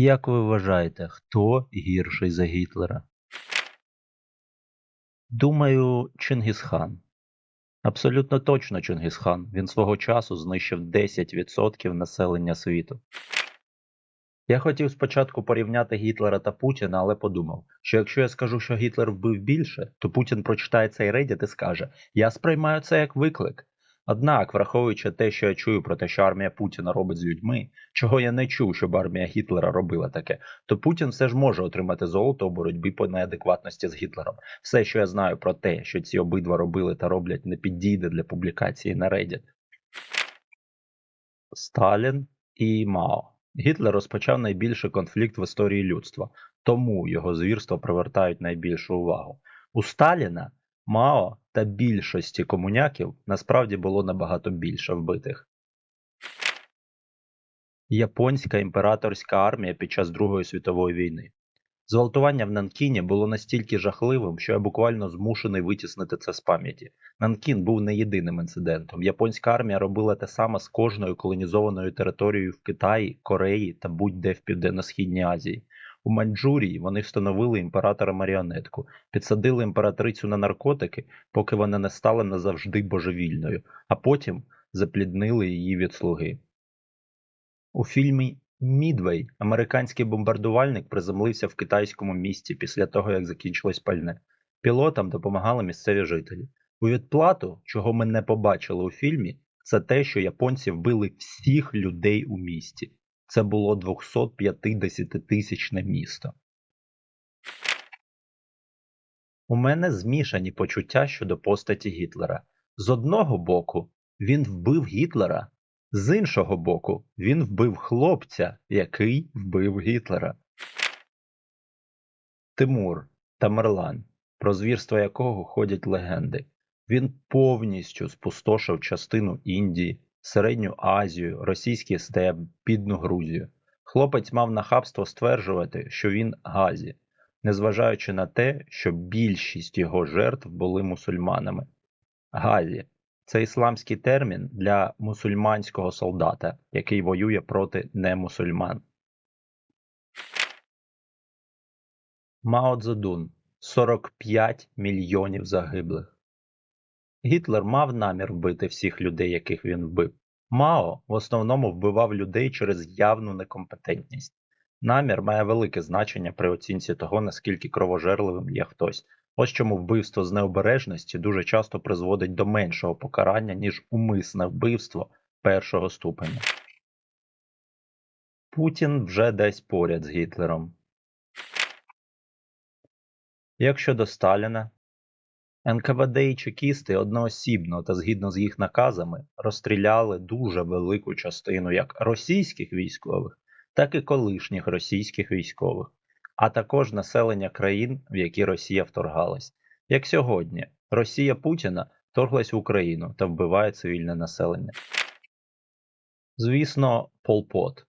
Як ви вважаєте, хто гірший за Гітлера? Думаю, Чингісхан. Абсолютно точно Чингісхан. Він свого часу знищив 10% населення світу. Я хотів спочатку порівняти Гітлера та Путіна, але подумав, що якщо я скажу, що Гітлер вбив більше, то Путін прочитає цей Reddit і скаже: Я сприймаю це як виклик. Однак, враховуючи те, що я чую про те, що армія Путіна робить з людьми, чого я не чув, щоб армія Гітлера робила таке, то Путін все ж може отримати золото у боротьбі по неадекватності з Гітлером. Все, що я знаю про те, що ці обидва робили та роблять, не підійде для публікації на Reddit. Сталін і Мао. Гітлер розпочав найбільший конфлікт в історії людства, тому його звірства привертають найбільшу увагу. У Сталіна, Мао та більшості комуняків насправді було набагато більше вбитих. Японська імператорська армія під час Другої світової війни. Зґвалтування в Нанкіні було настільки жахливим, що я буквально змушений витіснити це з пам'яті. Нанкін був не єдиним інцидентом. Японська армія робила те саме з кожною колонізованою територією в Китаї, Кореї та будь-де в Південно-Східній Азії. У Маньчжурії вони встановили імператора маріонетку, підсадили імператрицю на наркотики, поки вона не стала назавжди божевільною, а потім запліднили її від слуги. У фільмі Мідвей американський бомбардувальник приземлився в китайському місті після того, як закінчилось пальне. Пілотам допомагали місцеві жителі. У відплату, чого ми не побачили у фільмі, це те, що японці вбили всіх людей у місті. Це було 250-тисячне місто. У мене змішані почуття щодо постаті Гітлера. З одного боку, він вбив Гітлера, з іншого боку, він вбив хлопця, який вбив Гітлера. Тимур Тамерлан, про звірства якого ходять легенди. Він повністю спустошив частину Індії, Середню Азію, російський степ, Бідну Грузію. Хлопець мав нахабство стверджувати, що він газі, незважаючи на те, що більшість його жертв були мусульманами. Газі це ісламський термін для мусульманського солдата, який воює проти немусульман. Мао Цзедун 45 мільйонів загиблих. Гітлер мав намір вбити всіх людей, яких він вбив. Мао в основному вбивав людей через явну некомпетентність. Намір має велике значення при оцінці того, наскільки кровожерливим є хтось. Ось чому вбивство з необережності дуже часто призводить до меншого покарання, ніж умисне вбивство першого ступеня. Путін вже десь поряд з Гітлером. Як щодо Сталіна, НКВД і чекісти одноосібно та згідно з їх наказами розстріляли дуже велику частину як російських військових, так і колишніх російських військових, а також населення країн, в які Росія вторгалась. Як сьогодні, Росія Путіна вторглась в Україну та вбиває цивільне населення. Звісно, Пол Пот.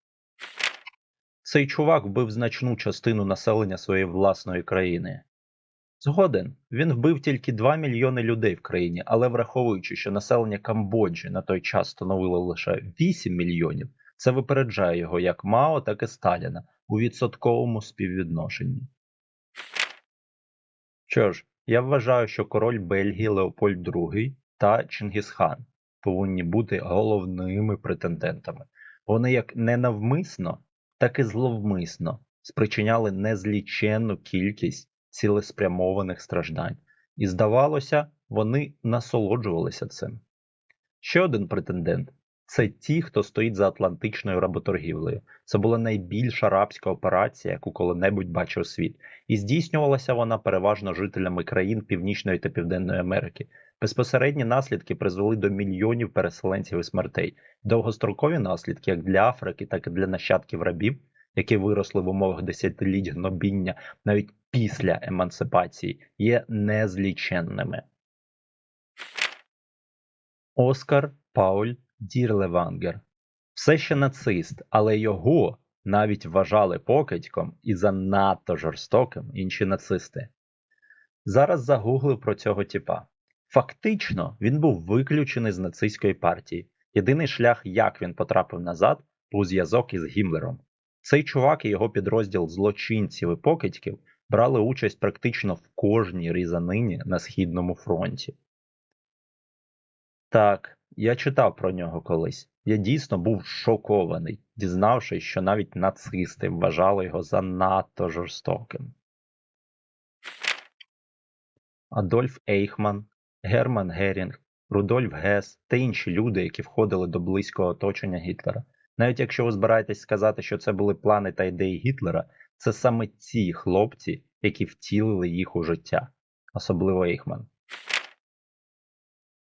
Цей чувак вбив значну частину населення своєї власної країни. Згоден, він вбив тільки 2 мільйони людей в країні, але враховуючи, що населення Камбоджі на той час становило лише 8 мільйонів, це випереджає його як Мао, так і Сталіна у відсотковому співвідношенні. Що ж, я вважаю, що король Бельгії Леопольд II та Чингісхан повинні бути головними претендентами. Вони як ненавмисно, так і зловмисно спричиняли незліченну кількість цілеспрямованих страждань, і, здавалося, вони насолоджувалися цим. Ще один претендент це ті, хто стоїть за Атлантичною работоргівлею. Це була найбільша арабська операція, яку коли-небудь бачив світ, і здійснювалася вона переважно жителями країн Північної та Південної Америки. Безпосередні наслідки призвели до мільйонів переселенців і смертей. Довгострокові наслідки як для Африки, так і для нащадків рабів, які виросли в умовах десятиліть гнобіння навіть після емансипації, є незліченними. Оскар Пауль Дірлевангер все ще нацист, але його навіть вважали покидьком і занадто жорстоким інші нацисти. Зараз загуглив про цього типа. Фактично, він був виключений з нацистської партії. Єдиний шлях, як він потрапив назад, був зв'язок із Гімлером. Цей чувак і його підрозділ злочинців і покидьків брали участь практично в кожній різанині на Східному фронті. Так, я читав про нього колись. Я дійсно був шокований, дізнавшись, що навіть нацисти вважали його занадто жорстоким. Адольф Ейхман, Герман Герінг, Рудольф Гес та інші люди, які входили до близького оточення Гітлера. Навіть якщо ви збираєтесь сказати, що це були плани та ідеї Гітлера, це саме ці хлопці, які втілили їх у життя, особливо Ейхман.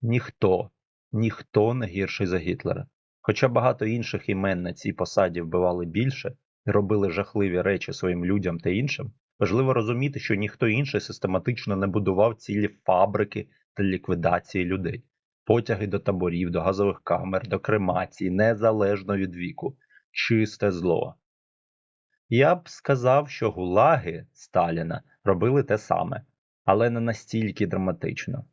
Ніхто, ніхто не гірший за Гітлера. Хоча багато інших імен на цій посаді вбивали більше і робили жахливі речі своїм людям та іншим, важливо розуміти, що ніхто інший систематично не будував цілі фабрики та ліквідації людей, потяги до таборів, до газових камер, до кремації, незалежно від віку, чисте зло. Я б сказав, що гулаги Сталіна робили те саме, але не настільки драматично.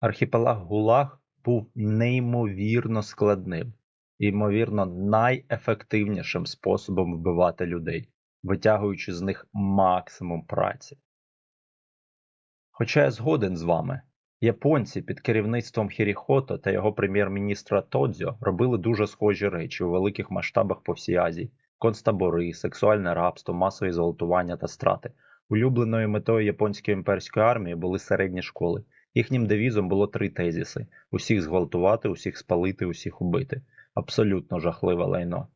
Архіпелаг Гулаг був неймовірно складним ймовірно, найефективнішим способом вбивати людей, витягуючи з них максимум праці. Хоча я згоден з вами, японці під керівництвом Хіріхото та його прем'єр-міністра Тодзьо робили дуже схожі речі у великих масштабах по всій Азії: концтабори, сексуальне рабство, масові зґвалтування та страти. Улюбленою метою японської імперської армії були середні школи. Їхнім девізом було три тезіси: усіх зґвалтувати, усіх спалити, усіх убити. Абсолютно жахливе лайно.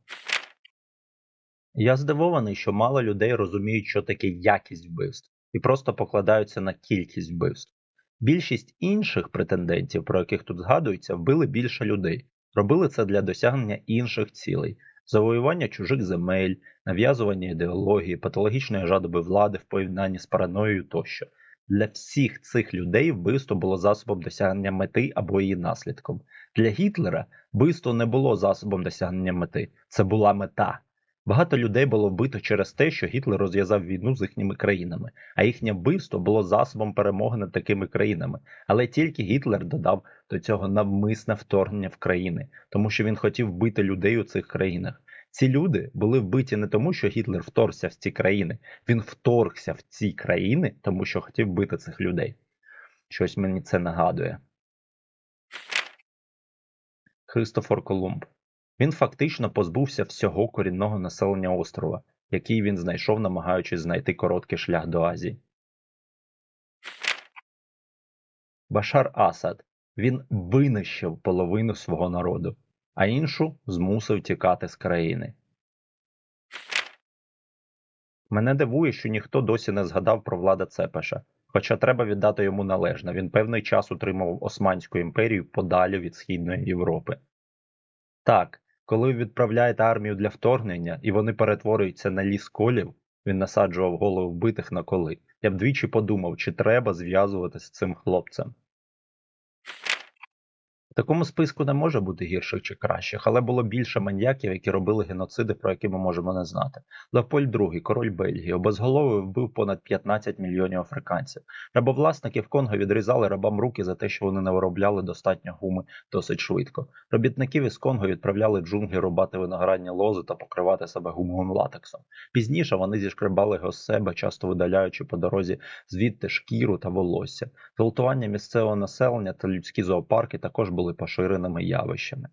Я здивований, що мало людей розуміють, що таке якість вбивств, і просто покладаються на кількість вбивств. Більшість інших претендентів, про яких тут згадується, вбили більше людей, робили це для досягнення інших цілей, завоювання чужих земель, нав'язування ідеології, патологічної жадоби влади в поєднанні з параноєю тощо. Для всіх цих людей вбивство було засобом досягнення мети або її наслідком. Для Гітлера вбивство не було засобом досягнення мети, це була мета. Багато людей було вбито через те, що Гітлер розв'язав війну з їхніми країнами, а їхнє вбивство було засобом перемоги над такими країнами. Але тільки Гітлер додав до цього навмисне вторгнення в країни, тому що він хотів вбити людей у цих країнах. Ці люди були вбиті не тому, що Гітлер вторгся в ці країни, він вторгся в ці країни, тому що хотів вбити цих людей. Щось мені це нагадує. Христофор Колумб. Він фактично позбувся всього корінного населення острова, який він знайшов, намагаючись знайти короткий шлях до Азії. Башар Асад. Він винищив половину свого народу, а іншу змусив тікати з країни. Мене дивує, що ніхто досі не згадав про влада Цепеша, хоча треба віддати йому належне. Він певний час утримував Османську імперію подалі від Східної Європи. Так, коли ви відправляєте армію для вторгнення і вони перетворюються на ліс колів, він насаджував голови вбитих на коли. Я б двічі подумав, чи треба зв'язуватися з цим хлопцем. В такому списку не може бути гірших чи кращих, але було більше маньяків, які робили геноциди, про які ми можемо не знати. Леопольд II, король Бельгії, обезголовий вбив понад 15 мільйонів африканців. Рабовласники в Конго відрізали рабам руки за те, що вони не виробляли достатньо гуми досить швидко. Робітників із Конго відправляли джунглі рубати виноградні лози та покривати себе гумовим латексом. Пізніше вони зішкребали його з себе, часто видаляючи по дорозі звідти шкіру та волосся. Зґвалтування місцевого населення та людські зоопарки також були поширеними явищами.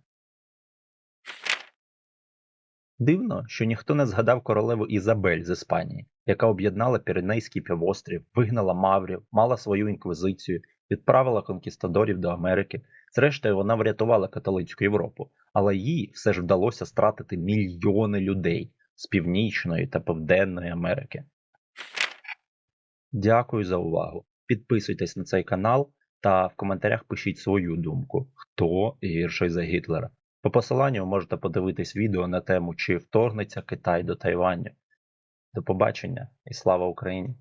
Дивно, що ніхто не згадав королеву Ізабель з Іспанії, яка об'єднала Піренейський півострів, вигнала маврів, мала свою інквізицію, відправила конкістадорів до Америки. Зрештою, вона врятувала католицьку Європу, але їй все ж вдалося стратити мільйони людей з Північної та Південної Америки. Дякую за увагу. Підписуйтесь на цей канал та в коментарях пишіть свою думку, хто гірший за Гітлера. По посиланню можете подивитись відео на тему, чи вторгнеться Китай до Тайваню. До побачення і слава Україні!